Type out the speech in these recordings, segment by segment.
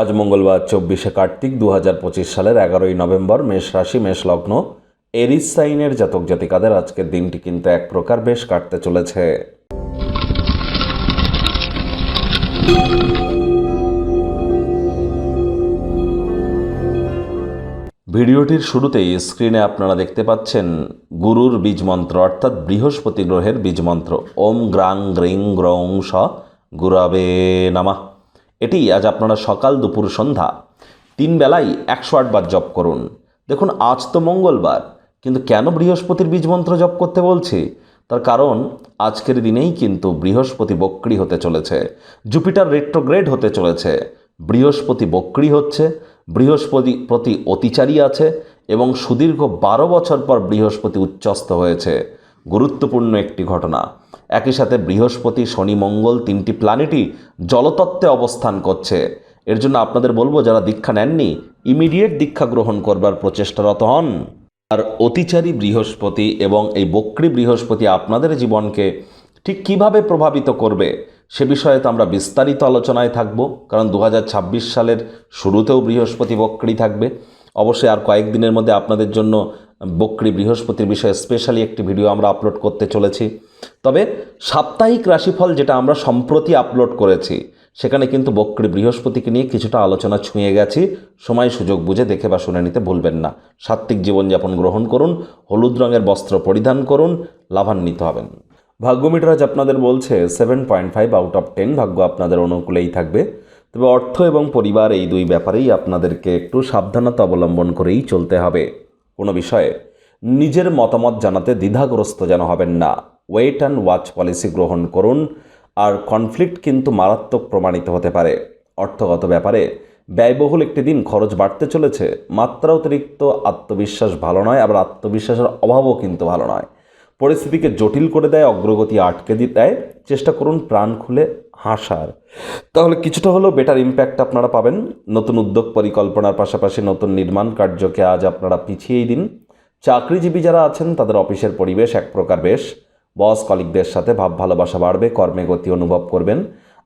আজ মঙ্গলবার চব্বিশে কার্তিক দু হাজার পঁচিশ সালের এগারোই নভেম্বর মেষ রাশি, মেষ লগ্ন। এরিস সাইনের জাতক জাতিকাদের আজকের দিনটি কিন্তু এক প্রকার বেশ কাটতে চলেছে। ভিডিওটির শুরুতেই স্ক্রিনে আপনারা দেখতে পাচ্ছেন গুরুর বীজ মন্ত্র, অর্থাৎ বৃহস্পতি গ্রহের বীজ মন্ত্র। ওম গ্রাং গ্রিং গ্রং স গুরাবে নামা। এটি আজ আপনারা সকাল দুপুর সন্ধ্যা তিন বেলায় একশো আটবার জপ করুন। দেখুন, আজ তো মঙ্গলবার, কিন্তু কেন বৃহস্পতির বীজ মন্ত্র জপ করতে বলছি? তার কারণ, আজকের দিনেই কিন্তু বৃহস্পতি বক্রি হতে চলেছে, জুপিটার রেট্রোগ্রেড হতে চলেছে, বৃহস্পতি বক্রি হচ্ছে, বৃহস্পতি প্রতি অতিচারী আছে, এবং সুদীর্ঘ বারো বছর পর বৃহস্পতি উচ্চস্ত হয়েছে। গুরুত্বপূর্ণ একটি ঘটনা। একই সাথে বৃহস্পতি, শনি, মঙ্গল তিনটি প্ল্যানেটই জলতত্ত্বে অবস্থান করছে। এর জন্য আপনাদের বলব, যারা দীক্ষা নেননি, ইমিডিয়েট দীক্ষা গ্রহণ করবার প্রচেষ্টারত হন। আর অতিচারী বৃহস্পতি এবং এই বক্রী বৃহস্পতি আপনাদের জীবনকে ঠিক কীভাবে প্রভাবিত করবে, সে বিষয়ে তো আমরা বিস্তারিত আলোচনায় থাকব, কারণ দু হাজার ছাব্বিশ সালের শুরুতেও বৃহস্পতি বক্রী থাকবে। অবশ্যই আর কয়েকদিনের মধ্যে আপনাদের জন্য বক্রী বৃহস্পতির বিষয়ে স্পেশালি একটি ভিডিও আমরা আপলোড করতে চলেছি। তবে সাপ্তাহিক রাশিফল যেটা আমরা সম্প্রতি আপলোড করেছি, সেখানে কিন্তু বক্রী বৃহস্পতিকে নিয়ে কিছুটা আলোচনা ছুঁয়ে গেছি। সময় সুযোগ বুঝে দেখে বা শুনে নিতে ভুলবেন না। সাত্ত্বিক জীবনযাপন গ্রহণ করুন, হলুদ রঙের বস্ত্র পরিধান করুন, লাভান্বিত হবেন। ভাগ্যমিটার আজ আপনাদের বলছে seven point five out of ten ভাগ্য আপনাদের অনুকূলেই থাকবে। তবে অর্থ এবং পরিবার এই দুই ব্যাপারেই আপনাদেরকে একটু সাবধানতা অবলম্বন করেই চলতে হবে। কোনো বিষয়ে নিজের মতামত জানাতে দ্বিধাগ্রস্ত যেন হবেন না। ওয়েট অ্যান্ড ওয়াচ পলিসি গ্রহণ করুন, আর কনফ্লিক্ট কিন্তু মারাত্মক প্রমাণিত হতে পারে। অর্থগত ব্যাপারে, ব্যয়বহুল একটি দিন খরচ বাড়তে চলেছে, মাত্রা অতিরিক্ত আত্মবিশ্বাস ভালো নয়, আবার আত্মবিশ্বাসের অভাবও কিন্তু ভালো নয়। পরিস্থিতিকে জটিল করে দেয়, অগ্রগতি আটকে দিয়ে। চেষ্টা করুন প্রাণ খুলে হাসার। তাহলে কিছুটা হলেও বেটার ইম্প্যাক্ট আপনারা পাবেন। নতুন উদ্যোগ পরিকল্পনার পাশাপাশি নতুন নির্মাণ কার্যকে আজ আপনারা পিছিয়েই দিন। চাকরিজীবী যারা আছেন, তাদের অফিসের পরিবেশ এক প্রকার বেশ। বস কলিকদের সাথে ভাব ভালোবাসা বাড়বে, কর্মে গতি অনুভব করবেন।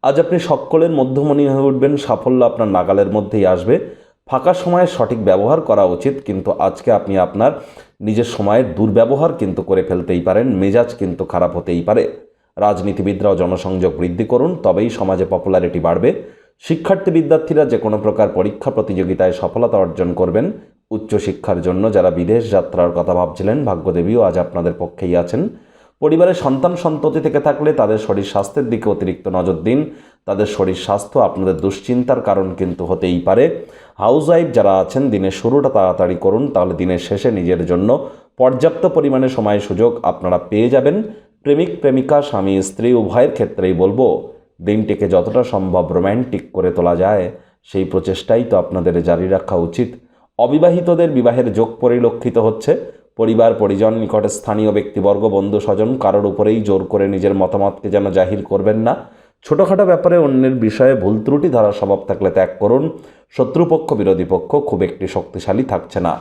আজ আপনি সকলের মধ্যমণি হয়ে উঠবেন, সাফল্য আপনার নাগালের মধ্যেই আসবে। ফাঁকা সময়ে সঠিক ব্যবহার করা উচিত, কিন্তু আজকে আপনি আপনার নিজের সময়ের দুর্ব্যবহার কিন্তু করে ফেলতেই পারেন, মেজাজ কিন্তু খারাপ হতেই পারে। রাজনীতিবিদরাও জনসংযোগ বৃদ্ধি করুন, তবেই সমাজে পপুলারিটি বাড়বে। শিক্ষার্থী বিদ্যার্থীরা যে কোনো প্রকার পরীক্ষা প্রতিযোগিতায় সফলতা অর্জন করবেন। উচ্চশিক্ষার জন্য যারা বিদেশ যাত্রার কথা ভাবছিলেন, ভাগ্যদেবীও আজ আপনাদের পক্ষেই আছেন। পরিবারের সন্তান সন্ততি থেকে থাকলে তাদের শরীর স্বাস্থ্যের দিকে অতিরিক্ত নজর দিন। তাদের শরীর স্বাস্থ্য আপনাদের দুশ্চিন্তার কারণ কিন্তু হতেই পারে। হাউস ওয়াইফ যারা আছেন, দিনের শুরুটা তাড়াতাড়ি করুন, তাহলে দিনের শেষে নিজের জন্য পর্যাপ্ত পরিমাণে সময় সুযোগ আপনারা পেয়ে যাবেন। প্রেমিক, প্রেমিকা, স্বামী, স্ত্রী, উভয়ের ক্ষেত্রেই বলব, দিনটিকে যতটা সম্ভব রোম্যান্টিক করে তোলা যায়, সেই প্রচেষ্টাই তো আপনাদের জারি রাখা উচিত। অবিবাহিতদের বিবাহের যোগ পরিলক্ষিত হচ্ছে। পরিবার, পরিজন, নিকট স্থানীয় ব্যক্তিবর্গ, বন্ধু, স্বজন কারোর উপরেই জোর করে নিজের মতামতকে যেন জাহির করবেন না। ছোটোখাটো ব্যাপারে অন্যের বিষয়ে ভুল ত্রুটি ধরার স্বভাব থাকলে ত্যাগ করুন। শত্রুপক্ষ, বিরোধী পক্ষ খুব একটি শক্তিশালী থাকছে না।